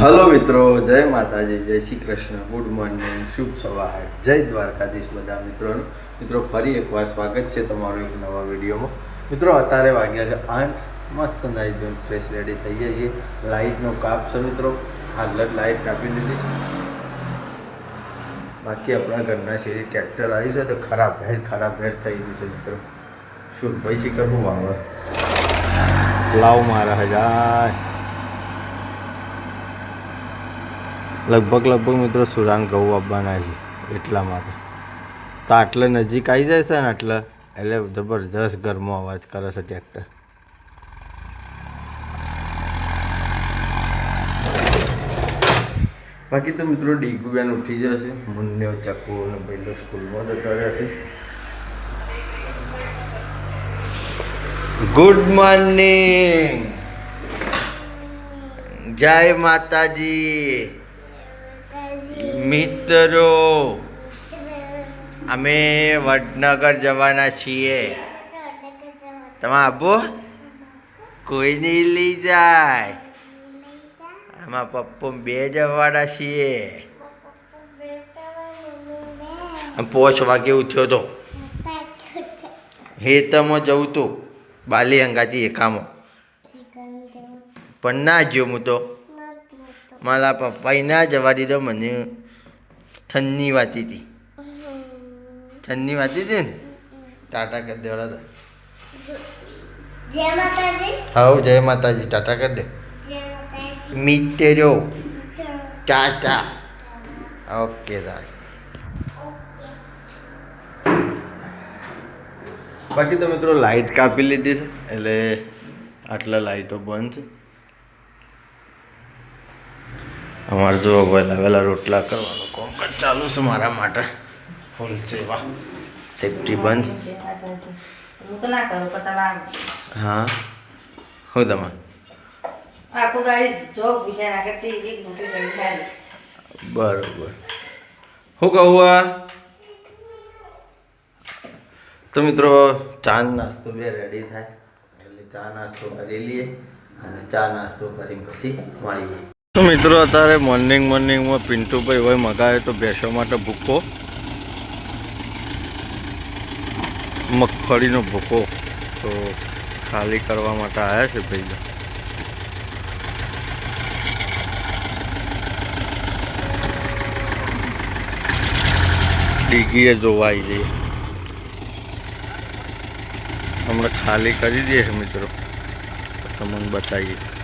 Hello મિત્રો, જય માતાજી, જય શ્રી કૃષ્ણ, ગુડ મોર્નિંગ, શુભ સવાર, જય દ્વારકાધીશ બધા મિત્રોનું. મિત્રો, ફરી એકવાર સ્વાગત છે તમારું એક નવા વિડીયોમાં. મિત્રો, અત્યારે વાગ્યા છે આઠ, મસ્ત નાઈ ધોઈને ફ્રેશ રેડી થઈ ગયા છીએ. લાઇટનો કાપ છે મિત્રો. હાલ જ લાઇટ કાપી દીધી બાકી આપણા ઘરના શેરી ટ્રેક્ટર આવ્યું છે, તો ખરાબ ભેર ખરાબ ભેર થઈ ગયું છે મિત્રો. શું પૈસી કરવું વાવર લાવ મારા હજાર. લગભગ લગભગ મિત્રો સુરાન ઘઉં આપવાના છે, એટલા માટે. તો આટલે નજીક આવી જાય છે ને આટલે, એટલે જબરજસ્ત ગરમો અવાજ કરે છે ટ્રેક્ટર. બાકી તો મિત્રો ડીગુબેન ઉઠી જશે મુન્યો ચક્કુ અને પહેલો સ્કૂલમાં જતા રહેશે. ગુડ મોર્નિંગ જય માતાજી. મિત્રો અમે વડનગર જવાના છીએ. તમે આબો? કોઈ નહીં લઈ જાય? આમાં પપ્પો બે જવાના છીએ. પોચ વાગે ઉઠ્યો તો. હેતમાં જવું તું. બાલી અંગાથી એકામાં પણ ના જ્યો હું તો. મારા પપ્પાએ ના જવા દીધો મને ઠંડી વાતી હતી ઠંડી વાતી હતી ને ટાટા કરી દેવાડા તો જય માતાજી. હાઉ જય માતાજી. ટાટા કરી દે. મિત્રો ટાટા. ઓકે તાર. બાકી તો મિત્રો લાઈટ કાપી લીધી છે એટલે આટલા લાઈટો બંધ છે. અમારે જો વહેલા વહેલા રોટલા કરવાનું કોમકાજ ચાલુ છે મારા માટે. ફૂલ સેવા. સેફટી બંધ. હું તમે હા. હું તમારે? આખું ગાડી જોબ વિશે નાખે તે એક મોટી ગાડી થાય બરોબર. હું કહું આ? તો મિત્રો ચા નાસ્તો બે રેડી થાય. એટલે ચા નાસ્તો કરી લઈએ અને ચા નાસ્તો કરી પછી મળીએ. મિત્રો, અત્યારે મોર્નિંગ મોર્નિંગમાં પિન્ટુભાઈ હોય મગાવે તો બેસવા માટે ભૂકો. મગફળીનો ભૂકો. તો ખાલી કરવા માટે આવ્યા છે ભાઈ ડીગીએ જોવાઈ જઈએ હમણાં ખાલી કરી દઈએ મિત્રો. તમને બતાવીએ.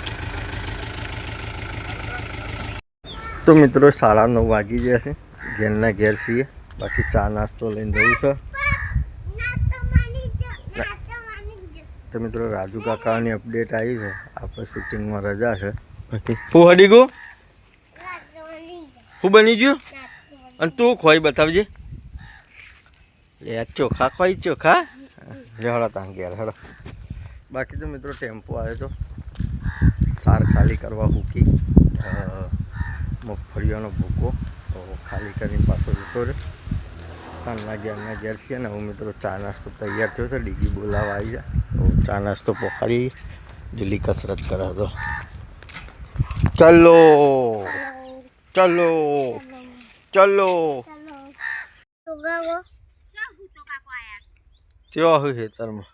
તો મિત્રો સાડા નવ વાગી છે. ઘેરના ઘેર છીએ. બાકી ચા નાસ્તો લઈને જવું છે. તો મિત્રો રાજુ કાકાની અપડેટ આવી છે. આપણે શૂટિંગમાં રજા છે. બાકી હું હડી ગયું? હું બની ગયું? અને તું ખોઈ બતાવજે. લે ચોખા ખોઈ, ચોખા? લે હળો તાન ઘેર હળો બાકી તો મિત્રો ટેમ્પો આવ્યો તો સાર ખાલી કરવા મૂકી મગફળીઓનો ભૂકો તો ખાલી કરીને પાછો જતો રહ્યો કાનના ઘેરના ઘેર છીએ ને હું મિત્રો ચા નાસ્તો તૈયાર થયો છે ડીગી બોલાવા આવી જાય તો ચા નાસ્તો પોખાડી જલ્દી કસરત કરે તો ચલો ચલો ચલો ચલો કેવા હોય ખેતરમાં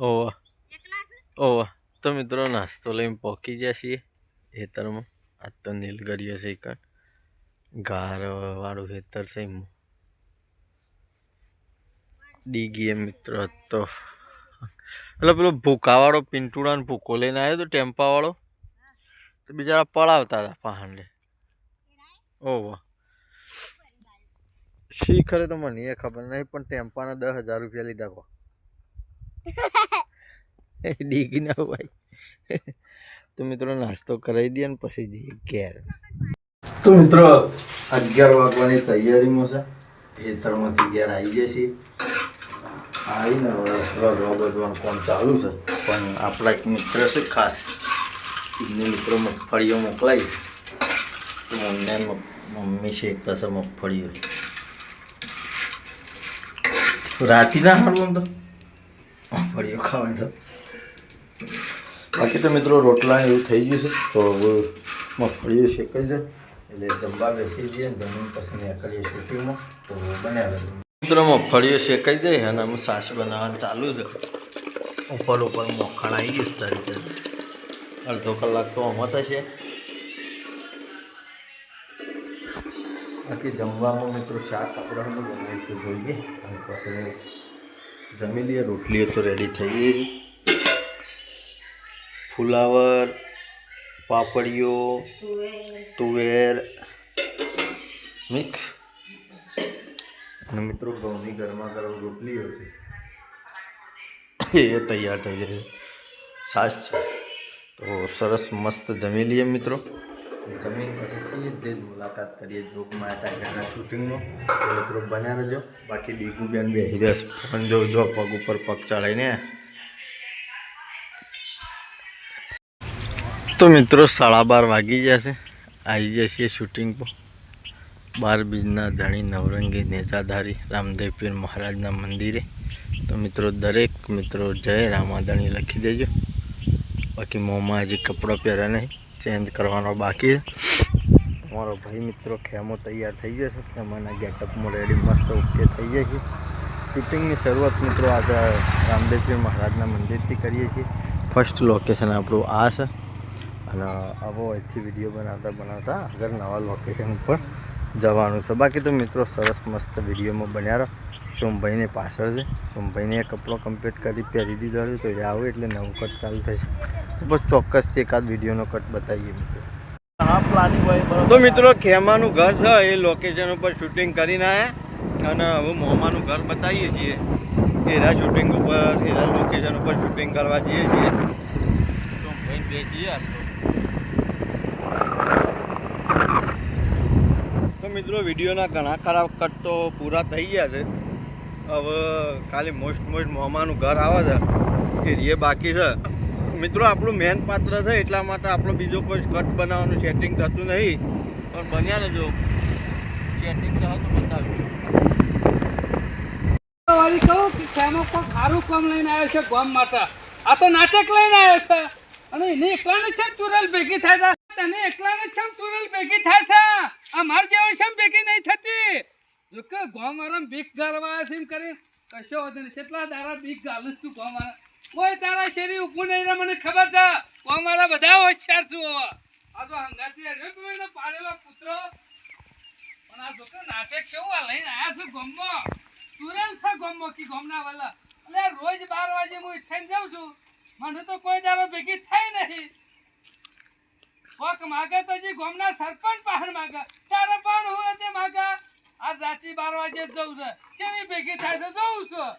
ઓવા ઓવા તો મિત્રો નાસ્તો લઈને પહોંચી ગયા છીએ ખેતરમાં આજ તો નીલગરીઓ છે એક ગાર વાળું ખેતર છે એમાં ડીગીએ મિત્ર તો એટલે પેલો ભૂકાવાળો પિંટુડાનો ભૂકો લઈને આવ્યો તો ટેમ્પાવાળો. તો બિચારા પળાવતા હતા પહાંડે. ઓહો. શી ખરે તો મને એ ખબર નહીં પણ ટેમ્પાના દસ હજાર રૂપિયા લીધા કો ડીગી ના ભાઈ. તો મિત્રો નાસ્તો કરાવી દઈએ ને પછી જઈએ ઘેર. તો મિત્રો, અગિયાર વાગવાની તૈયારીમાં છે. ખેતરમાંથી ઘેર આવી જાય છે આવીને રગવા બધવાનું કામ ચાલુ છે. પણ આપણા એક મિત્ર છે ખાસ. એમને મિત્રો મગફળીઓ મોકલાવીશ તો મમ્મી મમ્મી શેકશે મગફળીઓ. રાતી ના હારું તો? મગફળીઓ ખાવાનું છે બાકી તો મિત્રો રોટલા એવું થઈ ગયું છે, તો મગફળીઓ શેકાઈ જાય એટલે જમવા બેસી જઈએ જમીન પછી નીકળીએ શેકીમાં, તો બનાવે. મિત્રો મગફળીઓ શેકાઈ જાય, અને અમે સાસ બનાવવાનું ચાલુ છે. ઉપર ઉપર મોખણ આવી ગયું તારી રીતે અડધો કલાક તો આમાં થશે. બાકી જમવામાં મિત્રો શાક આપણે બનાવી જોઈએ. અને પછી જમી લઈએ, રોટલીઓ તો રેડી થઈ ગઈ છે. ફુલાવર પાપડીઓ તુવેર મિક્સ. અને મિત્રો ઘઉંની ગરમા ગરમ રોટલીઓ છે એ તૈયાર થઈ જાય. છે છાશ છે. તો સરસ મસ્ત જમી લઈએ મિત્રો. જમીન પછી સીધી જ મુલાકાત કરીએ જોક માયા ટાઈગરના શૂટિંગમાં મિત્રો બન્યા રહેજો. બાકી ડીગુ બેન બેસી રહેશે. પણ જો જો પગ ઉપર પગ ચડાવીને તો મિત્રો સાડા બાર વાગી જશે આવી જશે શૂટિંગ પર. બાર બીજના ધણી નવરંગી નેતાધારી રામદેવ પીર મહારાજના મંદિરે. તો મિત્રો દરેક મિત્રો જય રામાધણી લખી દેજો. બાકી મોંમાં હજી કપડાં પહેર્યા નહીં. ચેન્જ કરવાનો બાકી અમારો ભાઈ મિત્રો ખેમો તૈયાર થઈ ગયો છે. ખેમાના ગેટઅપમાં રેડી મસ્ત ઓકે થઈ જાય છે શૂટિંગની શરૂઆત મિત્રો આજે રામદેવપીર મહારાજના મંદિરથી કરીએ છીએ. ફર્સ્ટ લોકેશન આપણું આ છે. અને આવો અહીંથી વીડિયો બનાવતા બનાવતા આગળ નવા લોકેશન ઉપર જવાનું છે. બાકી તો મિત્રો સરસ મસ્ત વિડીયોમાં બન્યા રહો. સોમભાઈને પાછળ છે. સોમભાઈને કપડો કમ્પ્લીટ કરી પહેરી દીધો તો એ આવે એટલે નવું કટ ચાલુ થશે. તો બસ ચોક્કસથી એકાદ વિડીયોનો કટ બતાવીએ મિત્રો. તો મિત્રો ખેમાનું ઘર છે. એ લોકેશન ઉપર શૂટિંગ કરીને આવ્યા અને હવે મોમાનું ઘર બતાવીએ છીએ. એરા શૂટિંગ ઉપર એરા લોકેશન ઉપર શૂટિંગ કરવા જઈએ છીએ. સોમભાઈ ભાઈ બે જઈએ. મિત્રો, વિડીયોના ઘણા ખરા કટ તો પૂરા થઈ ગયા છે. હવે ખાલી મોસ્ટ મોસ્ટ મોમાનું ઘર આવે છે એ બાકી છે. મિત્રો, આપણું મેન પાત્ર છે એટલા માટે આપણો બીજો કોઈ કટ બનાવવાનું સેટિંગ થતું નહીં. પણ બન્યા રહેજો. સેટિંગ થવા તો બતાવ્યું સારું કામ લઈને આવ્યો છે ગામ માટે? આ તો નાટક લઈને આવ્યો છે. અને એને એકલાને છે ચુરલ ભેગી થાય છે. તને એકલાને છે ચુરલ ભેગી થાય છે. આ માર જેવો છે ભેગી નહીં થતી? જો કે ગામ વાળા બીક ગાલવા છે કરી કશો વધુ નહીં. કેટલા દાડા બીક ગાલું તું ગોમારા કોઈ તારા શેરી ઊભું નહીં રહે મને ખબર છે. ગોમારા બધા હોશિયાર છું આ તો હંગાતી રેપનો પાડેલો પુત્ર પણ આ જોકે નાટક કેવું આ લઈને આયા છું ગામમાં? તુરંત છે ગોમો કી ગોમના વાલા. અલે રોજ બાર વાગે હું થઈને જાઉં છું. મને તો કોઈ દારો ભેગી થાય નહીં. કોક માગે તો જી ગોમના સરપંચ પાહણ માગે. તારે પણ હું તે માગે. આજ રાતે બાર વાગે જવું છે. કેવી ભેગી થાય તો જવું છું.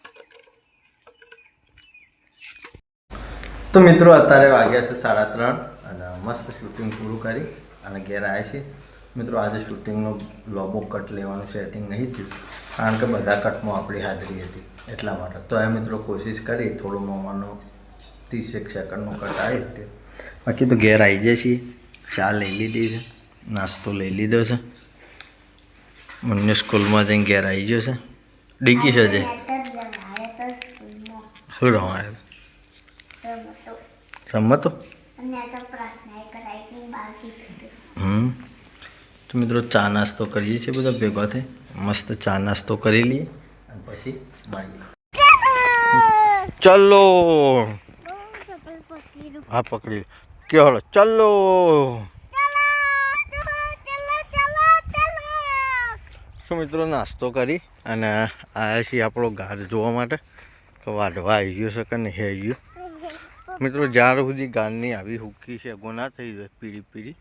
તો મિત્રો, અત્યારે વાગ્યા છે સાડા ત્રણ અને મસ્ત શૂટિંગ પૂરું કરી અને ઘેર આવ્યા છે મિત્રો, આજે શૂટિંગનો લોબો કટ લેવાનું સેટિંગ નહીં થયું, કારણ કે બધા કટમાં આપણી હાજરી હતી. એટલા માટે. તો એ મિત્રો, કોશિશ કરી થોડો મોમાનો ત્રીસેક સેકન્ડનો કટ આવી બાકી તો ઘેર આવી જાય છીએ. ચા લઈ લીધી છે, નાસ્તો લઈ લીધો છે. મને સ્કૂલમાં જઈને ઘેર આવી ગયો છે. ડીકી છે જે શું રમાય રમતો? હમ. તો મિત્રો ચા નાસ્તો કરીએ છીએ બધા ભેગા થઈ. મસ્ત ચા નાસ્તો કરી લઈએ પછી ચલો. હા, પકડી કે ચાલો. શું મિત્રો, નાસ્તો કરી અને આવ્યા છીએ આપણો ગાર જોવા માટે. કે વાઢવા આવી ગયો છે કે નહીં, આવી ગયો. મિત્રો જ્યાર સુધી ગારની આવી હુકી છે ગોના થઈ જાય, પીળી પીળી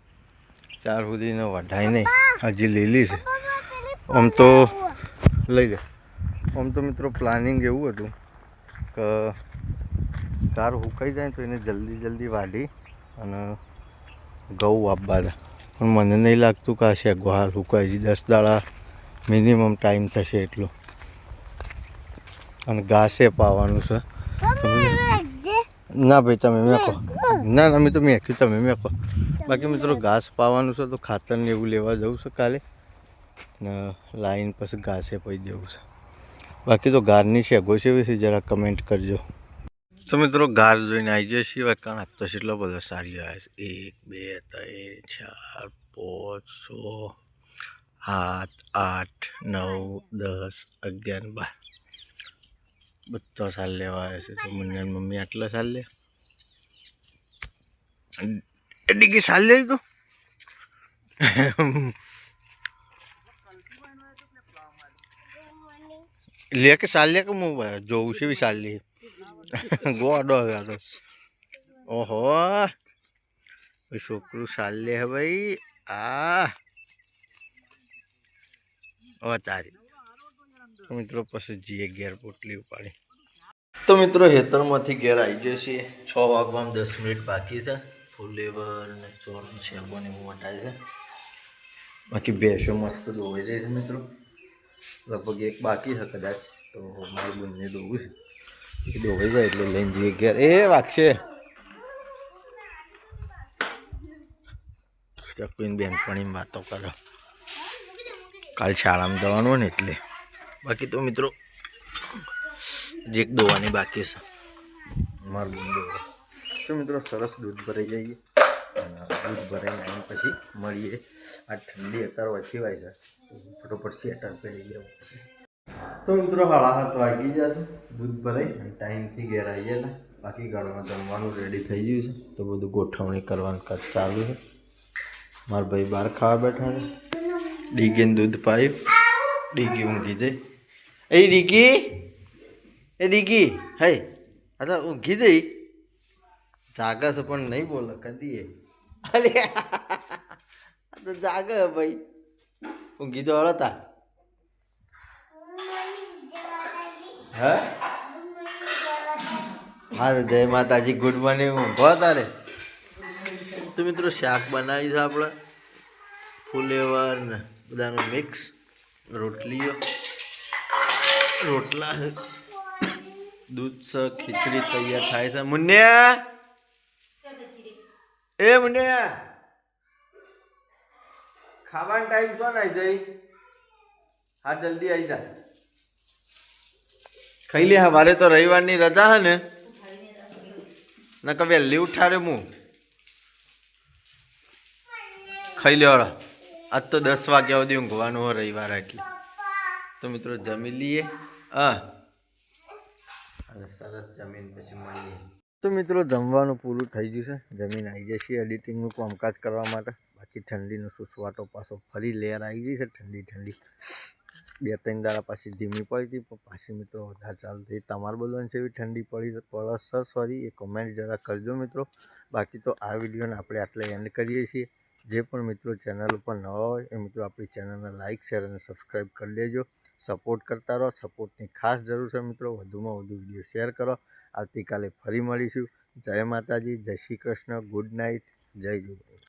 ત્યાર સુધીને વઢાય નહીં. હજી લીલી છે. આમ તો, લઈ લે. આમ તો મિત્રો પ્લાનિંગ એવું હતું કે કાર હુકાઈ જાય તો એને જલ્દી જલ્દી વાઢી અને ઘઉં આપવા હતા પણ મને નહીં લાગતું કે આ શેગો હાલ હુકાય છે દસ દાડા મિનિમમ ટાઈમ થશે એટલો. અને ઘાસે પાવાનું છે. ના ભાઈ, તમે મેકો. ના ના, મેં તો મેક્યું, તમે મેકો. બાકી મિત્રો ઘાસ પાવાનું છે તો ખાતરને એવું લેવા જવું છે કાલે. ને લાઈન પછી ઘાસે પી દેવું છે. બાકી તો ગારની શેગો છે વિશે જરા કમેન્ટ કરજો. તો મિત્રો ગાર જોઈને આવી જાય સિવાય કારણ તો કેટલો બધો સારી આવે છે. એક, બે, ત્રણ, ચાર, પાંચ, છ, સાત, આઠ, નવ, દસ, અગિયાર, બાર. બધો સાલ લેવા આવે છે. તો મને મમ્મી આટલા સાલ લે. ડીગી સાલ લે તો? લે કે સાલ લે કે હું જોઉં છે, બી સાલ લે. ગોડો હવે તો. ઓહો. છોકરું સાલ હે ભાઈ. આ. તારી. તો મિત્રો પછી જીએ ઘેર પોટલી ઉપાડી. તો મિત્રો હેતરમાંથી ઘેર આવી જઈએ છીએ. છ વાગવામાં દસ મિનિટ બાકી છે. ફુલેવર ને ચોરનું શેરબોને એવું વટાય છે. બાકી ભેંસો મસ્ત દોવાઈ જાય છે મિત્રો. લગભગ એક બાકી છે કદાચ. તો મારું બંને દોવું છે. દોવાઈ જાય એટલે લઈને જઈએ ઘેર. એ વાગશે ચકવીને બેનપણી વાતો કરો. કાલ શાળામાં જવાનું ને એટલે. બાકી તો મિત્રો જે દોવાની બાકી છે. મારું દૂધ દોવા તો મિત્રો સરસ દૂધ ભરાઈ જઈએ દૂધ ભરાઈને આવીને પછી મળીએ. આ ઠંડી અત્યારે ઓછી હોય છે. ફટોફટ સ્વેટર પહેરી લેવું પડશે તો મિત્રો હાળા હાથ વાગી જશે. દૂધ ભરાઈ ટાઈમથી ઘેર આવીએ ને બાકી ઘરમાં જમવાનું રેડી થઈ ગયું છે. તો બધું ગોઠવણી કરવાનું કામ ચાલુ છે. મારા ભાઈ બહાર ખાવા બેઠા છે. ડીગીને દૂધ પાયું. ડીગી ઊંઘી જઈ. એ ડીગી! એ ડીગી! હે, અચ્છા, ઊંઘી જઈ? જાગે છે પણ નહીં બોલે કદી અલે તો જાગે ભાઈ. ઊંઘી તો હળતા. હે? મારું જય માતાજી ગુડ મોર્નિંગ ઊંઘો તારે તો મિત્રો, શાક બનાવી છે આપણે. ફુલેવર ને બધાનું મિક્સ રોટલીઓ, રોટલા, દૂધ છે, ખીચડી તૈયાર થાય છે. મુન્યા એ મુન્યા ખાવાનો ટાઈમ છો ને જઈ હા, જલ્દી આવી જા. ખાઈ લે મારે તો રવિવારની રજા હે ને. કવે લીવ ઉઠાડે હું ખાઈ લેવાળા આજ તો દસ વાગ્યા સુધી ઊંઘવાનું હોય રવિવાર એટલે તો મિત્રો જમી લઈએ. હા. અને સરસ જમીન પછી મળીએ. તો મિત્રો જમવાનું પૂરું થઈ ગયું છે. જમીન આવી જશે એડિટિંગનું કામકાજ કરવા માટે. બાકી ઠંડીનો સુસવાટો પાછો ફરી લેયર આવી ગઈ છે. ઠંડી ઠંડી. બે ત્રણ દાડા પાછી ધીમી પડી હતી, પણ પાછી મિત્રો વધારે ચાલુ થઈ. તમારે છે એવી ઠંડી પડી પડે સર એ કોમેન્ટ જરા કરજો મિત્રો. બાકી તો આ વિડીયોને આપણે આટલે એન્ડ કરીએ છીએ. જે પણ મિત્રો ચેનલ ઉપર નવા હોય, એ મિત્રો આપણી ચેનલને લાઇક શેર અને સબસ્ક્રાઈબ કરી લેજો સપોર્ટ કરતા રહો. સપોર્ટની ખાસ જરૂર છે મિત્રો. વધુમાં વધુ વીડિયો શેર કરો. આવતીકાલે ફરી મળીશું. જય માતાજી. જય શ્રી કૃષ્ણ. ગુડ નાઇટ જય ગુરુ